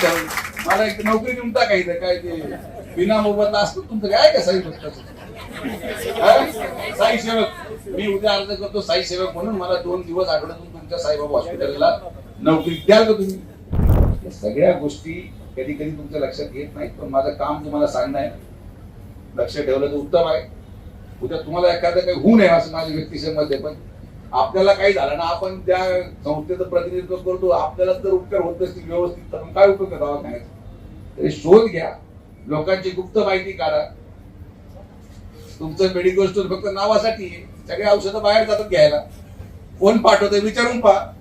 ठेवून मला एक नोकरी देऊन टाकायचं काय ते बिना मोबदला असतो तुमचं काय? का साई भक्ताचं साई सेवक. मी उद्या अर्ज करतो साई सेवक म्हणून. मला दोन दिवस आठवड्यातून तुमच्या साईबाबा हॉस्पिटलला नोकरी द्याल का तुम्ही? या सगळ्या गोष्टी कधी कधी तुमच्या लक्षात येत नाहीत पण माझं काम तुम्हाला सांगणं आहे. लक्ष ठेवलं तर उत्तम आहे. उद्या तुम्हाला एखादं काही होऊ नये असं माझ्या व्यक्तिशय मत आहे पण आपल्याला काही झालं ना आपण त्या संस्थेचं प्रतिनिधित्व करतो आपल्याला जर उपचार होत नसतील व्यवस्थित तर काय उपयोग करावा दवाखान्याचा? तरी शोध घ्या. लोकांची गुप्त माहिती काढा. तुमचं मेडिकल स्टोर फक्त नावासाठी सगळे औषधं बाहेर जातात घ्यायला. कोण पाठवतं विचारून पहा.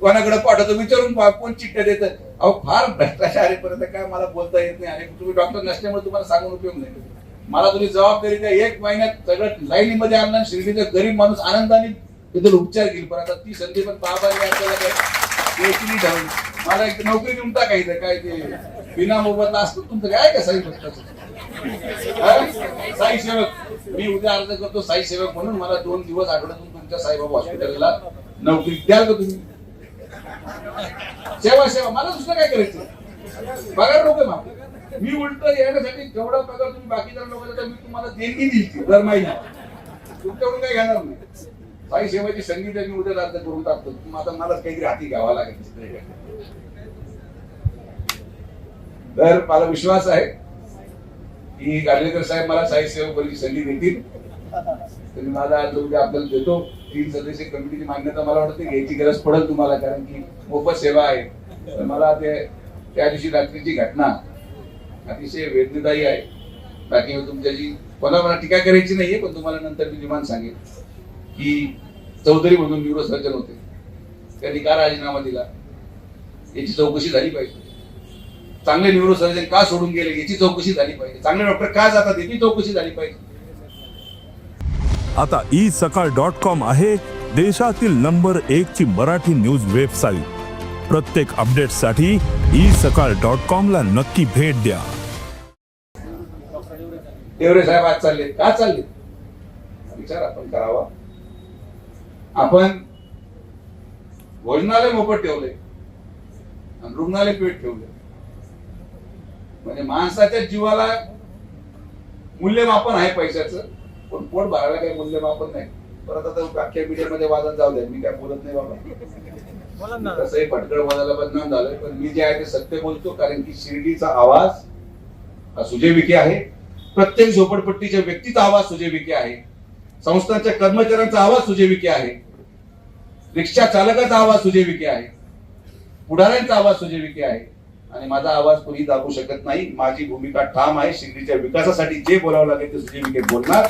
कोणाकडे पाठवतो विचारून पहा. कोण चिठ्ठ्या देतं? अहो फार भ्रष्टाचार काय मला बोलता येत नाही. आणि तुम्ही डॉक्टर नसल्यामुळे तुम्हाला सांगून उपयोग नाही. मला तुम्ही जबाबदारी द्या. एक महिन्यात सगळं लाईनीमध्ये आणलं आणि शिर्डीचा गरीब माणूस आनंदाने तिथं उपचार घेईल पण आता ती संधी पण बाबाने आपल्याला काय मला एक नोकरी देऊन टाकायचं काय ते बिना मोबदला असतो तुमचं? काय का साई भक्ताचं? साई सेवक. मी उद्या अर्ज करतो साई सेवक म्हणून. मला दोन दिवस आठवड्यातून तुमच्या साईबाबा हॉस्पिटलला नोकरी द्याल का तुम्ही? सेवा सेवा. मला दुसरं काय करायचं? पगार नको ना मी उलट येण्यासाठी जेवढा पगार तुम्ही बाकीच्या लोकांचा तर मी तुम्हाला देणगी दिली दर महिना तुमच्याकडून काही घेणार नाही साई सेवाची संगीत मी उद्या करून टाकतो. आता मला काहीतरी हाती घ्यावा लागेल तर मला विश्वास आहे की गाडलेकर साहेब मला साई सेवकाची संधी देतील. तर मी माझा आज उद्या आपल्याला देतो तीन सदस्य कमिटीची मान्यता मला वाटते घ्यायची गरज पडेल तुम्हाला कारण की मोफत सेवा आहे. तर मला ते त्या दिवशी रात्रीची घटना अतिशय वेदनेदायी आहे. बाकी तुमच्याशी कोणा मला टीका करायची नाहीये पण तुम्हाला नंतर मी निमान सांगेल की चौधरी म्हणून न्यूरो सर्जन होते. त्यांनी का राजीनामा दिला? याची चौकशी झाली पाहिजे. चांगले न्यूरो सर्जन का सोडून गेले? याची चौकशी झाली पाहिजे. चांगले डॉक्टर का जातात? याची चौकशी झाली पाहिजे. आता ई सकाळ डॉट कॉम आहे देशातील नंबर एक ची मराठी न्यूज वेबसाईट प्रत्येक अपडेटसाठी ई सकाळ डॉट कॉम ला नक्की भेट द्या. देवरे साहेब आज चालले का चालले विचार आपण करावा. आपण भोजनालय मोफत ठेवले आणि रुग्णालय पेट ठेवले. म्हणजे माणसाच्या जीवाला मूल्यमापन आहे पैशाचं पण पोट भरायला काही मूल्यमापन नाही. परत आता अख्ख्या मीडियामध्ये वादन जाऊ द्या मी काय बोलत नाही बाबा. तसंही भटकळ बोलायला बदनाम झालोय पण मी जे आहे ते सत्य बोलतो कारण की शिर्डीचा आवाज हा सुजय विखे आहे. प्रत्येक झोपडपट्टीच्या व्यक्तीचा आवाज सुजय विखे आहे. संस्थांच्या कर्मचाऱ्यांचा आवाज सुजैविके आहे. रिक्षा चालकाचा आवाज सुजैविके आहे. पुढाऱ्यांचा आवाज सुजैविके आहे. आणि माझा आवाज कोणी दाबू शकत नाही. माझी भूमिका ठाम आहे. शिर्डीच्या विकासासाठी जे बोलावं लागेल ते सुजय बोलणार.